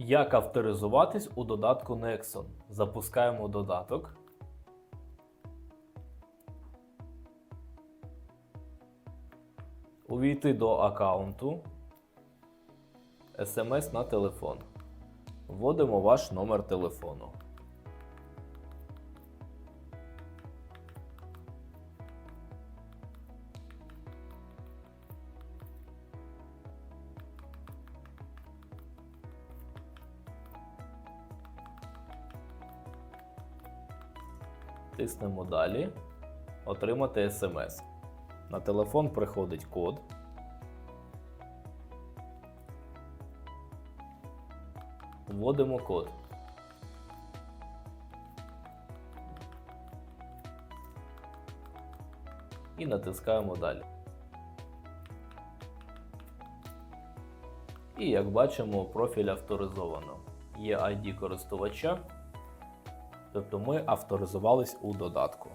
Як авторизуватись у додатку Nexon? Запускаємо додаток. Увійти до аккаунту. СМС на телефон. Вводимо ваш номер телефону. Тиснемо далі. Отримати смс. На телефон приходить код. Вводимо код. І натискаємо далі. І як бачимо, профіль авторизовано. Є ID користувача. Тобто ми авторизувались у додатку.